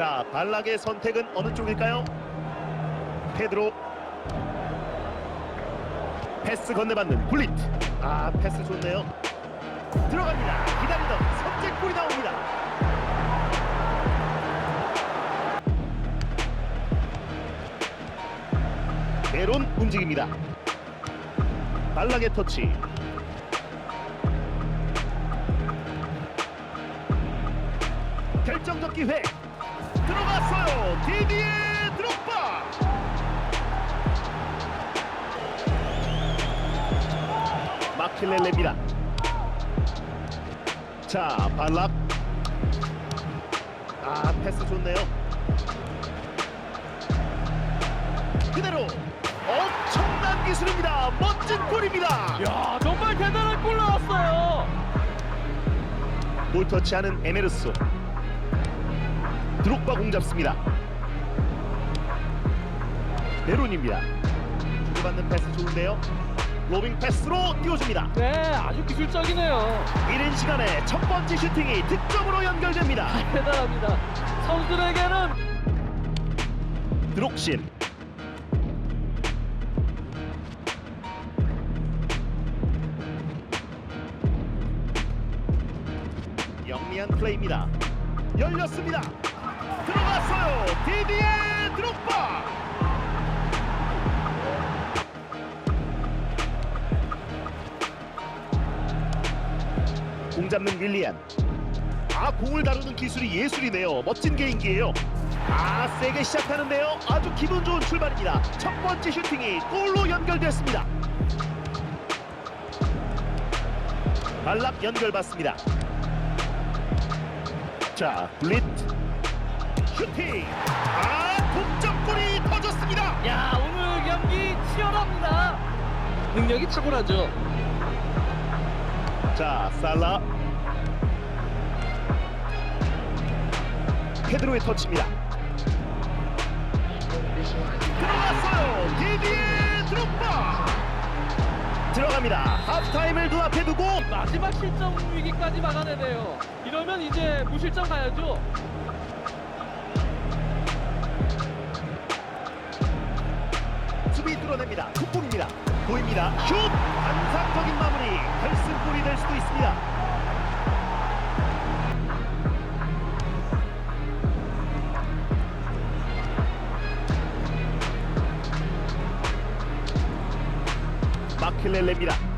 자, 발락의 선택은 어느 쪽일까요? 페드로 패스 건네받는 굴릿. 아, 패스 좋네요. 들어갑니다. 기다리던 선제골이 나옵니다. 베론 움직입니다. 발락의 터치. 결정적 기회 들어갔어요. 디디에 드롭바. 마킬렐레입니다. 자, 발락. 아, 패스 좋네요. 그대로 엄청난 기술입니다. 멋진 골입니다. 야 정말 대단한 골 나왔어요. 볼 터치하는 에메르소. 드록바 공 잡습니다. 베론입니다. 주고받는 패스 좋은데요. 로빙 패스로 띄워줍니다. 네 아주 기술적이네요. 이른 시간에 첫 번째 슈팅이 득점으로 연결됩니다. 대단합니다. 선수들에게는 드록신. 영리한 플레이입니다. 열렸습니다. 들어갔어요. 디디에 드록바. 공 잡는 윌리안. 아 공을 다루는 기술이 예술이네요. 멋진 개인기예요. 아 세게 시작하는데요. 아주 기분 좋은 출발입니다. 첫 번째 슈팅이 골로 연결됐습니다. 발락 연결받습니다. 자 블릿 슈팅. 아 동점골이 터졌습니다. 야 오늘 경기 치열합니다. 능력이 탁월하죠. 자 살라 페드로의 터치입니다 들어갔어요 디디에 드롭바 들어갑니다 하프타임을 눈앞에 두고 마지막 실점 위기까지 막아내네요. 이러면 이제 무실점 가야죠. 수비 뚫어냅니다. 쿡볼입니다. 보입니다. 슛! 환상적인 마무리. 결승골이 될 수도 있습니다. 마킬렐레입니다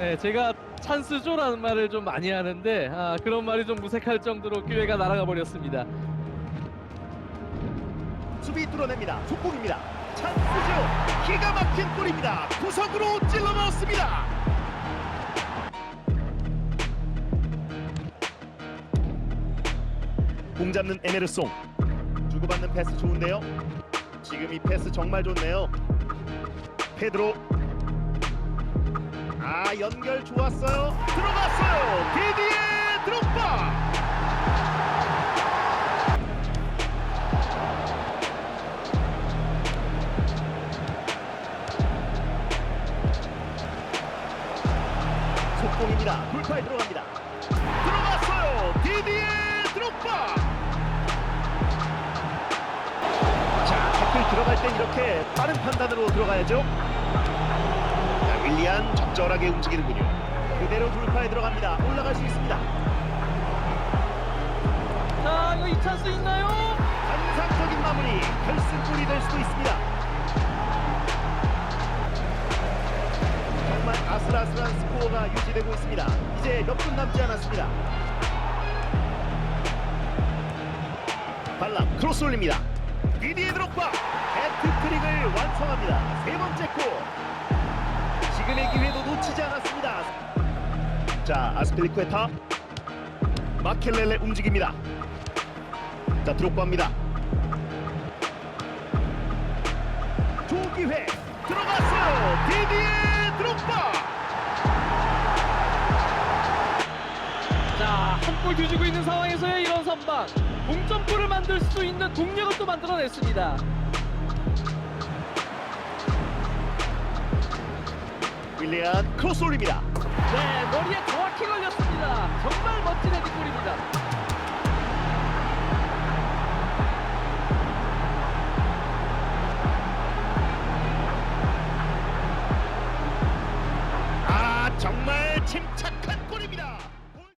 네 제가 찬스조라는 말을 좀 많이 하는데 아, 그런 말이 좀 무색할 정도로 기회가 날아가 버렸습니다. 수비 뚫어냅니다. 속공입니다. 찬스죠. 기가 막힌 골입니다. 구석으로 찔러 넣었습니다. 공 잡는 에메르송. 주고받는 패스 좋은데요. 지금 이 패스 정말 좋네요. 페드로. 아 연결 좋았어요. 들어갔어요. 디디에 드롭바. 속공입니다. 돌파에 들어갑니다. 들어갔어요. 디디에 드롭바. 자, 태클 들어갈 땐 이렇게 빠른 판단으로 들어가야죠. 자, 윌리안 적절하게 움직이는군요. 그대로 돌파에 들어갑니다. 올라갈 수 있습니다. 자 이거 이 찬스 있나요? 환상적인 마무리. 결승골이 될 수도 있습니다. 정말 아슬아슬한 스코어가 유지되고 있습니다. 이제 몇 분 남지 않았습니다. 발락 크로스 올립니다. 디디에 드록바 해트트릭을 완성합니다. 세 번째 골. 지금의 기회도 놓치지 않았습니다. 자 아스필리쿠에타 마켈렐레 움직입니다. 자 드록바입니다. 조기회 들어갔어요. 디디에 드록바. 자, 한 골 뒤지고 있는 상황에서의 이런 선방. 동점골을 만들 수 있는 동력을 또 만들어냈습니다. 윌리안 크로스 올립니다. 네, 머리에 정확히 걸렸습니다. 정말 멋진 헤딩골입니다. 아 정말 침착한